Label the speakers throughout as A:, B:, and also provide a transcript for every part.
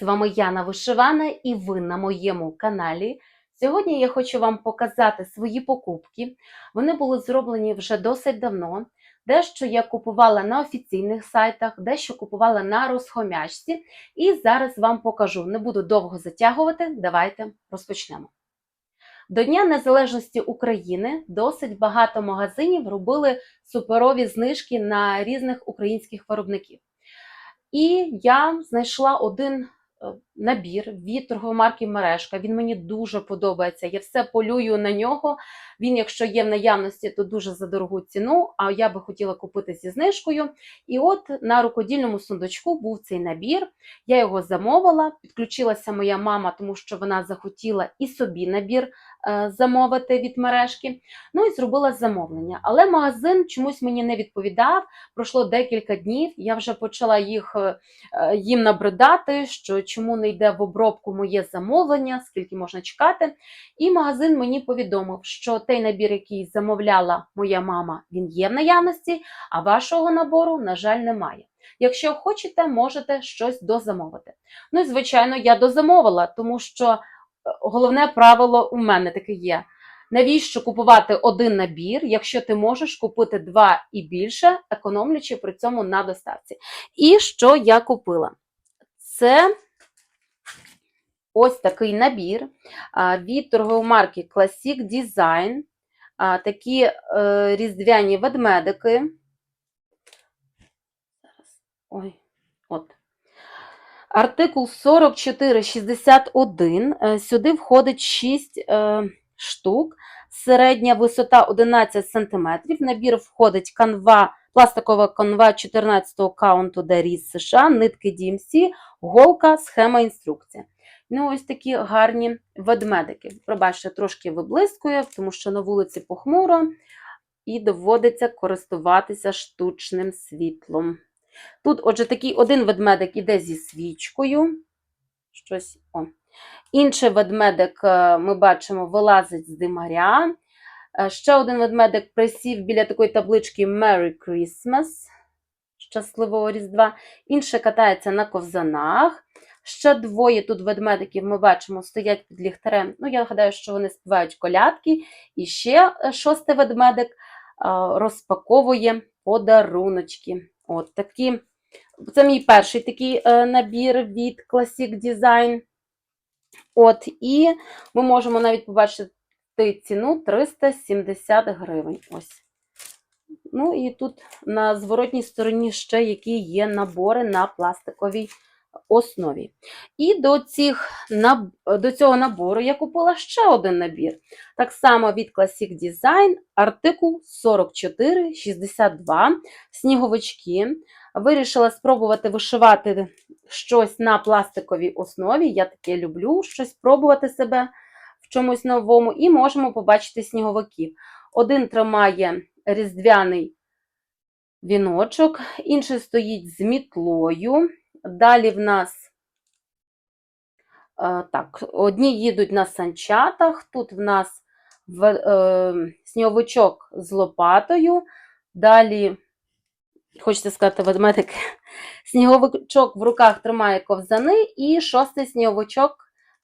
A: З вами Яна Вишивана і ви на моєму каналі. Сьогодні я хочу вам показати свої покупки. Вони були зроблені вже досить давно. Дещо я купувала на офіційних сайтах, дещо купувала на розхомячці. І зараз вам покажу. Не буду довго затягувати. Давайте розпочнемо. До Дня Незалежності України досить багато магазинів робили суперові знижки на різних українських виробників. І я знайшла один набір від торгової марки Мережка. Він мені дуже подобається. Я все полюю на нього. Він, якщо є в наявності, то дуже за дорогу ціну. А я би хотіла купити зі знижкою. І от на рукодільному сундучку був цей набір. Я його замовила. Підключилася моя мама, тому що вона захотіла і собі набір е, замовити від мережки. Ну і зробила замовлення. Але магазин чомусь мені не відповідав. Пройшло декілька днів. Я вже почала їх е, е, їм набридати, що чому не йде в обробку моє замовлення, скільки можна чекати. І магазин мені повідомив, що той набір, який замовляла моя мама, він є в наявності, а вашого набору, на жаль, немає. Якщо хочете, можете щось дозамовити. Ну і звичайно, я дозамовила, тому що е, головне правило у мене таке є. Навіщо купувати один набір, якщо ти можеш купити два і більше, економлячи при цьому на доставці? І що я купила? Це ось такий набір від торгової марки Classic Design. Такі е, різдвяні ведмедики. Ой, от. Артикул 4461. Е, Сюди входить 6 е, штук. Середня висота 11 см. Набір входить канва, пластикова канва 14-го каунту Деріз США, нитки DMC, голка, схема інструкція. Ну, ось такі гарні ведмедики. Пробачте, трошки виблискує, тому що на вулиці похмуро і доводиться користуватися штучним світлом. Тут, отже, такий один ведмедик іде зі свічкою. Щось, о. Інший ведмедик, е, ми бачимо, вилазить з димаря. Е, Ще один ведмедик присів біля такої таблички Merry Christmas. Щасливого Різдва. Інший катається на ковзанах. Ще двоє тут ведмедиків ми бачимо, стоять під ліхтарем. Ну, я гадаю, що вони співають колядки. І ще е, шостий ведмедик розпаковує подаруночки. От такі. Це мій перший такий е, набір від Classic Design. От, і ми можемо навіть побачити ціну 370 гривень. Ось. Ну і тут на зворотній стороні ще які є набори на пластиковій основі. І до, цих, до цього набору я купила ще один набір. Так само від Classic Design, артикул 4462, сніговички. Вирішила спробувати вишивати щось на пластиковій основі. Я таке люблю, щось пробувати себе в чомусь новому. І можемо побачити сніговиків. Один тримає різдвяний віночок, інший стоїть з мітлою. Далі в нас е, так, одні їдуть на санчатах, тут в нас в, е, сніговичок з лопатою. Далі, хочеться сказати, ведмедик, сніговичок в руках тримає ковзани, і шостий сніговичок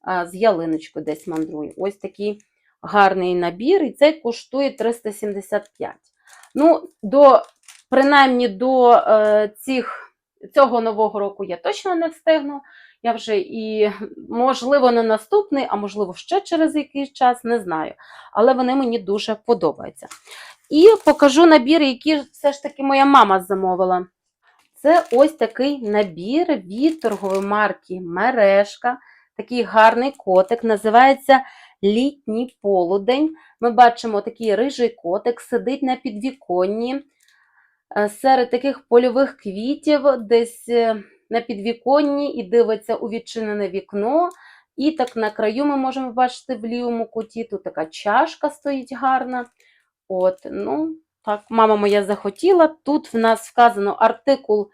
A: е, з ялиночкою десь мандрує. Ось такий гарний набір, і цей коштує 375. Ну, до, принаймні до е, цих цього нового року я точно не встигну. Я вже і, можливо, не наступний, а можливо, ще через якийсь час, не знаю. Але вони мені дуже подобаються. І покажу набір, який все ж таки моя мама замовила. Це ось такий набір від торгової марки Мережка. Такий гарний котик, називається Літній полудень. Ми бачимо такий рижий котик, сидить на підвіконні. Е, серед таких польових квітів, десь е, на підвіконні і дивиться у відчинене вікно. І так на краю ми можемо бачити в лівому куті. Тут така чашка стоїть гарна. От, ну, так, мама моя захотіла. Тут в нас вказано артикул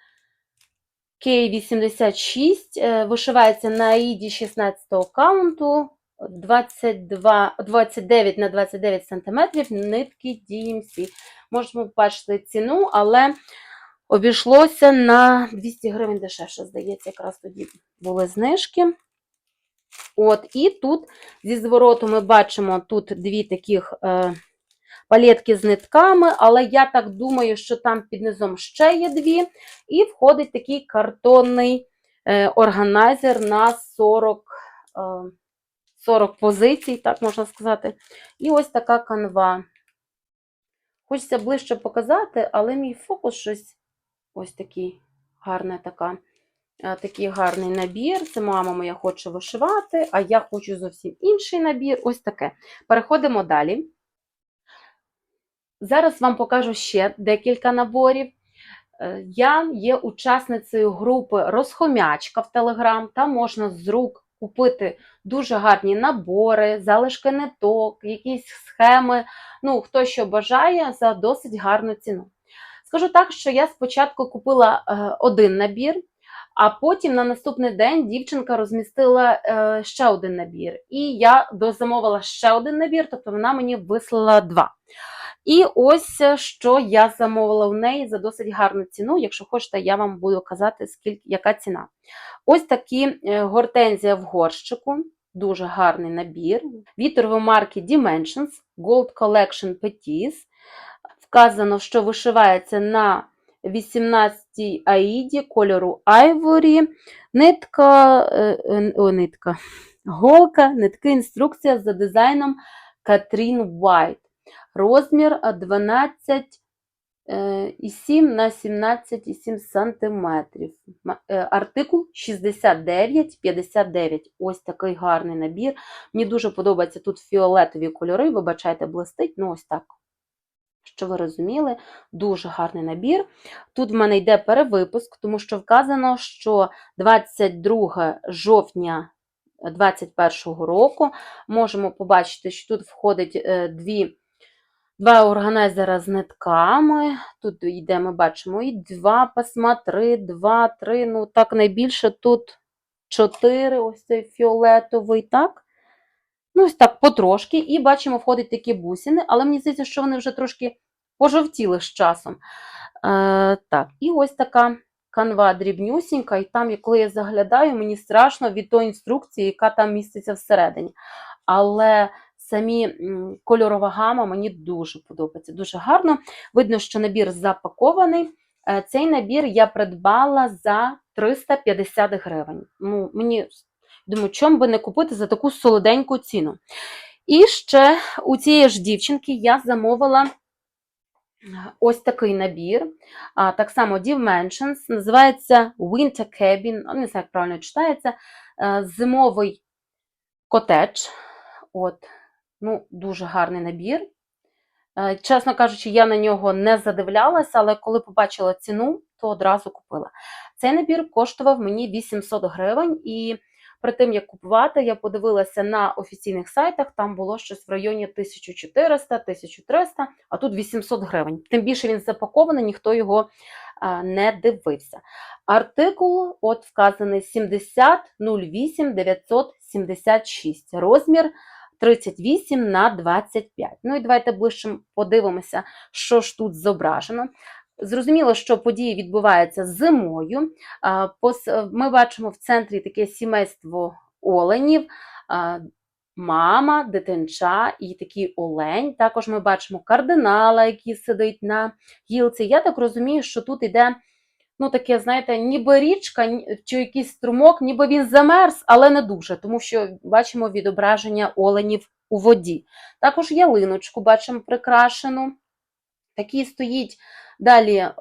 A: K86, е, вишивається на аїді 16 каунту. 22, 29 на 29 см нитки DMC. Можемо побачити ціну, але обійшлося на 200 гривень дешевше, здається, якраз тоді були знижки. От, і тут зі звороту ми бачимо тут дві таких е, палетки з нитками, але я так думаю, що там під низом ще є дві. І входить такий картонний е, органайзер на 40, е, 40 позицій, так можна сказати. І ось така канва. Хочеться ближче показати, але мій фокус щось ось такий гарна така. е, Такий гарний набір. Це мама моя хоче вишивати, а я хочу зовсім інший набір. Ось таке. Переходимо далі. Зараз вам покажу ще декілька наборів. Е, Я є учасницею групи Розхомячка в Телеграм. Там можна з рук купити дуже гарні набори, залишки ниток, якісь схеми. Ну, хто що бажає за досить гарну ціну. Скажу так, що я спочатку купила е, один набір, а потім на наступний день дівчинка розмістила е, ще один набір. І я дозамовила ще один набір, тобто вона мені вислала два. І ось е, що я замовила в неї за досить гарну ціну. Якщо хочете, я вам буду казати, скільки, яка ціна. Ось такі е, гортензія в горщику, дуже гарний набір. Віторової марки Dimensions, Gold Collection Petits. Вказано, що вишивається на 18-й аїді кольору Ivory. Нитка, е, о, нитка, голка, нитки, інструкція за дизайном Катрін White. Розмір 12,7 на 17,7 сантиметрів. Е, Артикул 69,59. Ось такий гарний набір. Мені дуже подобаються тут фіолетові кольори. Вибачайте, блистить. Ну, ось так. Що ви розуміли, дуже гарний набір. Тут в мене йде перевипуск, тому що вказано, що 22 жовтня 2021 року можемо побачити, що тут входить е, дві, два органайзера з нитками. Тут йде, ми бачимо, і два пасма, три, два, три. Ну, так найбільше тут чотири, ось цей фіолетовий, так? Ну, ось так, потрошки. І бачимо, входять такі бусини, але мені здається, що вони вже трошки пожовтіли з часом. Е, так, і ось така канва дрібнюсінька, і там, коли я заглядаю, мені страшно від тої інструкції, яка там міститься всередині. Але самі кольорова гама мені дуже подобається. Дуже гарно. Видно, що набір запакований. Е, Цей набір я придбала за 350 гривень. Ну, мені думаю, чому би не купити за таку солоденьку ціну. І ще у цієї ж дівчинки я замовила ось такий набір. Так само Dimensions, називається Winter Cabin, не знаю, як правильно читається. е, Зимовий котедж. От, ну, дуже гарний набір. Е, Чесно кажучи, я на нього не задивлялася, але коли побачила ціну, то одразу купила. Цей набір коштував мені 800 гривень, і при тим, як купувати, я подивилася на офіційних сайтах, там було щось в районі 1400-1300, а тут 800 гривень. Тим більше він запакований, ніхто його не дивився. Артикул от вказаний 70 08 976, розмір 38 на 25. Ну і давайте ближче подивимося, що ж тут зображено. Зрозуміло, що події відбуваються зимою. Ми бачимо в центрі таке сімейство оленів, мама, дитинча і такий олень. Також ми бачимо кардинала, який сидить на гілці. Я так розумію, що тут іде ну, таке, знаєте, ніби річка чи якийсь струмок, ніби він замерз, але не дуже, тому що бачимо відображення оленів у воді. Також ялиночку бачимо прикрашену. Такий стоїть далі. е,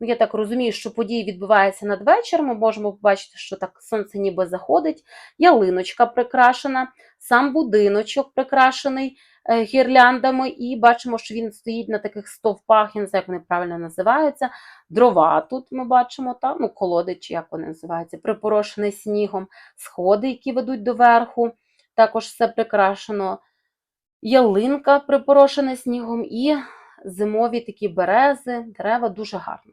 A: ну, Я так розумію, що події відбуваються надвечір. Ми можемо побачити, що так сонце ніби заходить. Ялиночка прикрашена, сам будиночок прикрашений гірляндами, і бачимо, що він стоїть на таких стовпах, не знаю, як вони правильно називаються. Дрова тут ми бачимо, та, ну, колоди, чи як вони називаються, припорошений снігом, сходи, які ведуть до верху. Також все прикрашено. Ялинка припорошена снігом і зимові такі берези, дерева дуже гарно.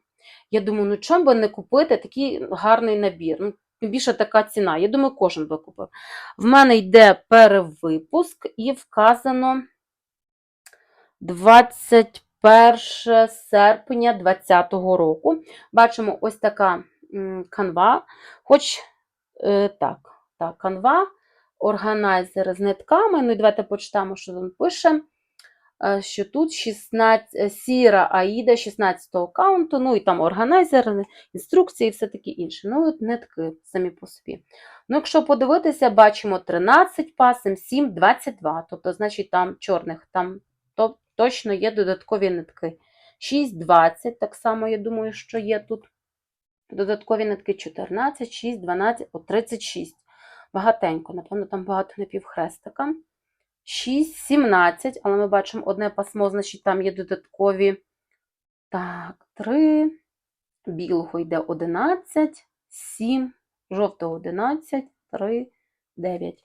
A: Я думаю, ну чому би не купити такий гарний набір? Ну, тим більше така ціна. Я думаю, кожен би купив. В мене йде перевипуск і вказано 1 серпня 2020 року. Бачимо ось така канва, хоч е, так, так, канва, органайзер з нитками. Ну і давайте почитаємо, що він пише. Е, Що тут 16, е, сіра Аїда 16-го каунту, ну і там органайзер, інструкції і все таке інше. Ну, от нитки самі по собі. Ну, якщо подивитися, бачимо 13 пасем, 7, 22. Тобто, значить, там чорних, там то, точно є додаткові нитки. 6, 20, так само, я думаю, що є тут. Додаткові нитки 14, 6, 12, о, 36. Багатенько, напевно, там багато напівхрестика. 6, 17, але ми бачимо одне пасмо, значить, там є додаткові. Так, 3, білого йде 11, 7, жовтого 11, 3, 9.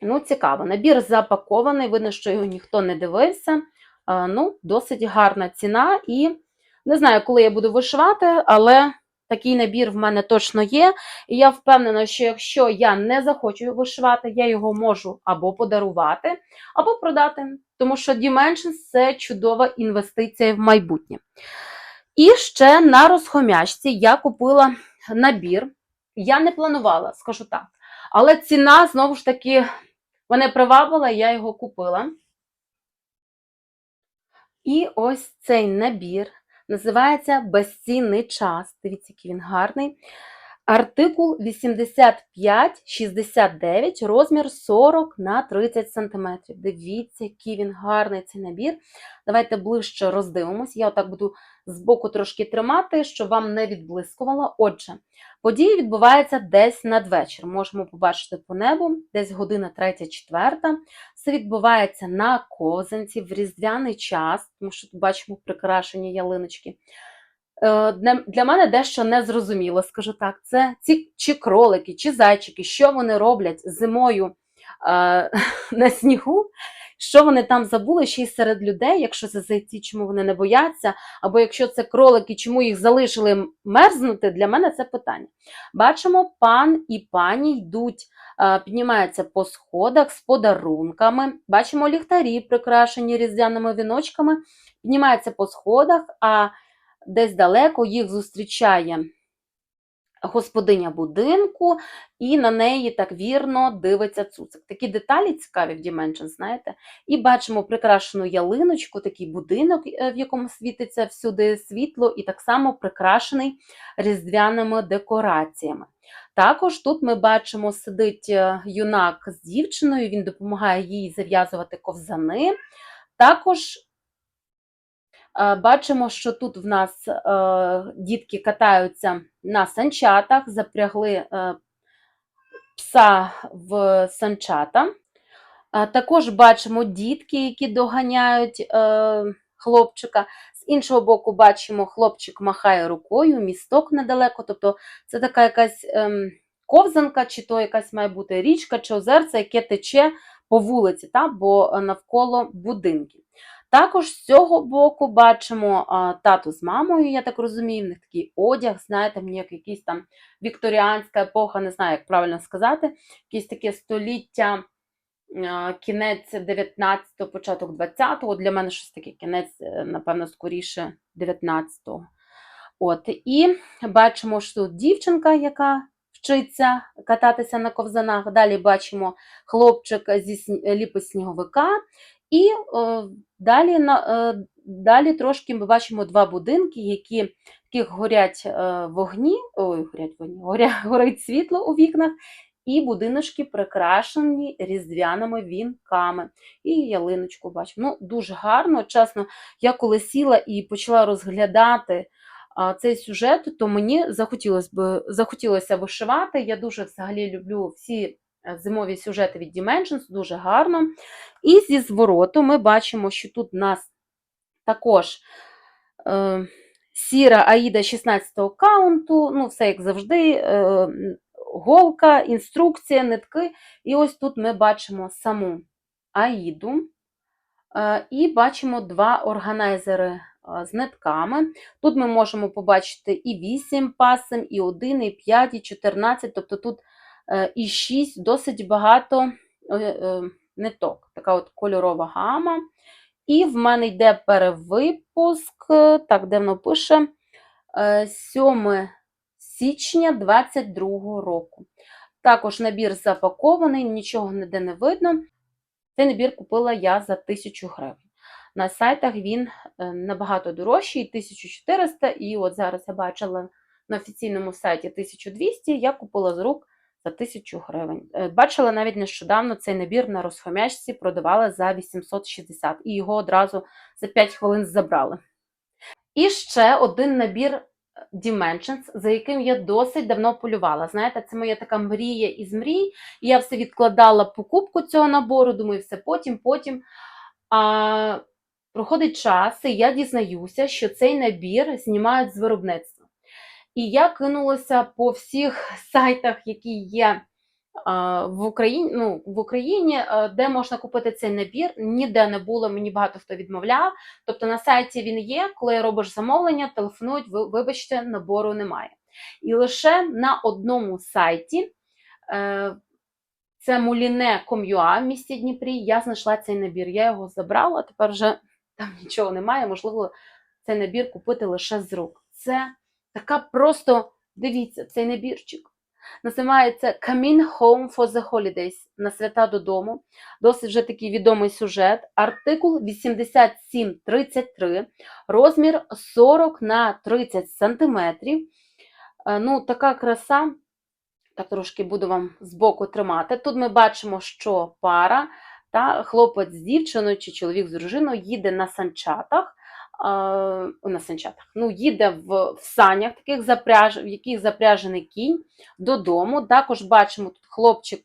A: Ну, цікаво. Набір запакований, видно, що його ніхто не дивився. Ну, досить гарна ціна. І не знаю, коли я буду вишивати, але такий набір в мене точно є. І я впевнена, що якщо я не захочу вишивати, я його можу або подарувати, або продати. Тому що Dimensions – це чудова інвестиція в майбутнє. І ще на розхомячці я купила набір. Я не планувала, скажу так. Але ціна, знову ж таки, мене привабила, я його купила. І ось цей набір називається Безцінний час. Дивіться, який він гарний. Артикул 8569, розмір 40 на 30 см. Дивіться, який він гарний цей набір. Давайте ближче роздивимось. Я отак буду збоку трошки тримати, щоб вам не відблискувало. Отже, подія відбувається десь надвечір. Можемо побачити по небу, десь година 3-4. Це відбувається на ковзанці в різдвяний час, тому що тут бачимо прикрашені ялиночки. Е, Для мене дещо незрозуміло, скажу так. Це ці чи кролики, чи зайчики, що вони роблять зимою е, на снігу, що вони там забули ще й серед людей, якщо це зайці, чому вони не бояться, або якщо це кролики, чому їх залишили мерзнути, для мене це питання. Бачимо, пан і пані йдуть, е, піднімаються по сходах з подарунками. Бачимо ліхтарі, прикрашені різдвяними віночками, піднімаються по сходах. а Десь далеко їх зустрічає господиня будинку, і на неї так вірно дивиться цуцик. Такі деталі цікаві в Dimension, знаєте. І бачимо прикрашену ялиночку, такий будинок, е, в якому світиться всюди світло, і так само прикрашений різдвяними декораціями. Також тут ми бачимо, сидить е, юнак з дівчиною, він допомагає їй зав'язувати ковзани. Також Бачимо, що тут в нас е, дітки катаються на санчатах, запрягли е, пса в санчата. Також бачимо дітки, які доганяють е, хлопчика. З іншого боку, бачимо, хлопчик махає рукою, місток недалеко. Тобто це така якась ем, ковзанка, чи то якась має бути річка чи озерце, яке тече по вулиці, та, бо навколо будинків. Також з цього боку бачимо тату з мамою, я так розумію, в них такий одяг, знаєте, мені як якийсь там вікторіанська епоха, не знаю, як правильно сказати, якесь таке століття, кінець 19-го, початок 20-го. Для мене щось таке кінець, е, напевно, скоріше 19-го. От, І бачимо, що тут дівчинка, яка вчиться кататися на ковзанах. Далі бачимо хлопчик зі ліпить сніговика. І о, далі на, е, далі трошки ми бачимо два будинки, які, яких горять е, вогні, ой, горять вогні, горя, горить світло у вікнах, і будиночки прикрашені різдвяними вінками. І ялиночку бачимо. Ну, Дуже гарно. Чесно, я коли сіла і почала розглядати цей сюжет, то мені захотілося б, захотілося вишивати. Я дуже взагалі люблю всі зимові сюжети від Dimensions, дуже гарно. І зі звороту ми бачимо, що тут у нас також е, сіра Аїда 16-го каунту, ну, все як завжди, е, голка, інструкція, нитки. І ось тут ми бачимо саму Аїду. Е, і бачимо два органайзери е, з нитками. Тут ми можемо побачити і 8 пасем, і 1, і 5, і 14, тобто тут Е, і 6 досить багато е, е, ниток. Така от кольорова гама. І в мене йде перевипуск, е, так, де воно пише, е, 7 січня 22 року. Також набір запакований, нічого ніде не видно. Цей набір купила я за 1000 гривень. На сайтах він е, набагато дорожчий, 1400, і от зараз я бачила на офіційному сайті 1200, я купила з рук за 1000 гривень. Е, Бачила навіть нещодавно цей набір на розхомячці продавали за 860, і його одразу за 5 хвилин забрали. І ще один набір е, Dimensions, за яким я досить давно полювала. Знаєте, це моя така мрія із мрій. Я все відкладала покупку цього набору, думаю, все потім, потім. А проходить час, і я дізнаюся, що цей набір знімають з виробництва. І я кинулася по всіх сайтах, які є в Україні, ну, в Україні, де можна купити цей набір. Ніде не було, мені багато хто відмовляв. Тобто на сайті він є, коли робиш замовлення, телефонують, ви, вибачте, набору немає. І лише на одному сайті, е, це muline.com.ua в місті Дніпрі, я знайшла цей набір. Я його забрала, тепер вже там нічого немає. Можливо, цей набір купити лише з рук. Це така просто, дивіться, цей набірчик. Називається Coming Home for the Holidays на свята додому. Досить вже такий відомий сюжет. Артикул 8733, розмір 40 на 30 сантиметрів. Е, Ну, така краса. Так трошки буду вам збоку тримати. Тут ми бачимо, що пара, та хлопець з дівчиною чи чоловік з дружиною їде на санчатах. На санчатах, ну, їде в, в санях, таких запряж, в яких запряжений кінь додому. Також бачимо, тут хлопчик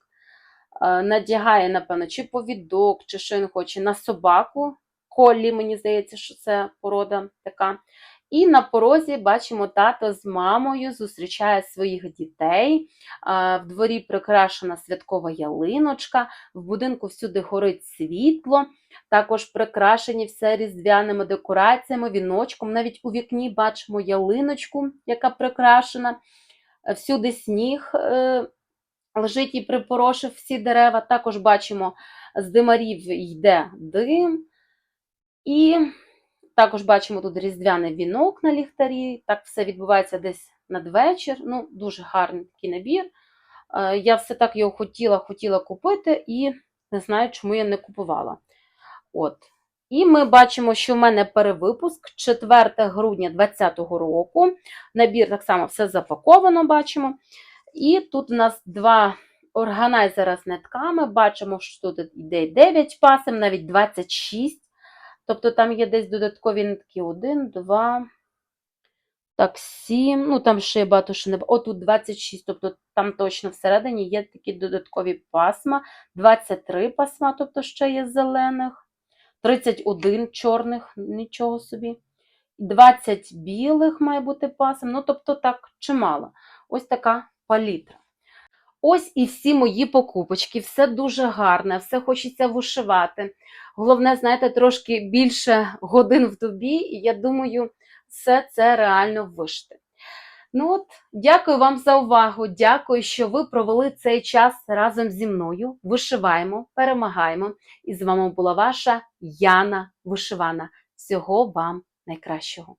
A: надягає, напевно, чи повідок, чи що він хоче, на собаку. Колі, мені здається, що це порода така. І на порозі бачимо тато з мамою зустрічає своїх дітей. В дворі прикрашена святкова ялиночка, в будинку всюди горить світло, також прикрашені все різдвяними декораціями, віночком. Навіть у вікні бачимо ялиночку, яка прикрашена. Всюди сніг е, лежить і припорошив всі дерева. Також бачимо, з димарів йде дим. І також бачимо тут різдвяний вінок на ліхтарі. Так все відбувається десь надвечір. Ну, дуже гарний такий набір. Е, Я все так його хотіла, хотіла купити і не знаю, чому я не купувала. От. І ми бачимо, що в мене перевипуск 4 грудня 2020 року. Набір так само все запаковано, бачимо. І тут у нас два органайзера з нитками. Бачимо, що тут йде 9 пасем, навіть 26. Тобто там є десь додаткові нитки. 1, 2, так, 7. Ну, там ще багато що не. О, тут 26, тобто там точно всередині є такі додаткові пасма. 23 пасма, тобто ще є зелених. 31 чорних, нічого собі. 20 білих має бути пасом. Ну, тобто так чимало. Ось така палітра. Ось і всі мої покупочки. Все дуже гарне, все хочеться вишивати. Головне, знаєте, трошки більше годин в добі, і я думаю, все це реально вишити. Ну от, дякую вам за увагу. Дякую, що ви провели цей час разом зі мною. Вишиваємо, перемагаємо. І з вами була ваша Яна Вишивана. Всього вам найкращого.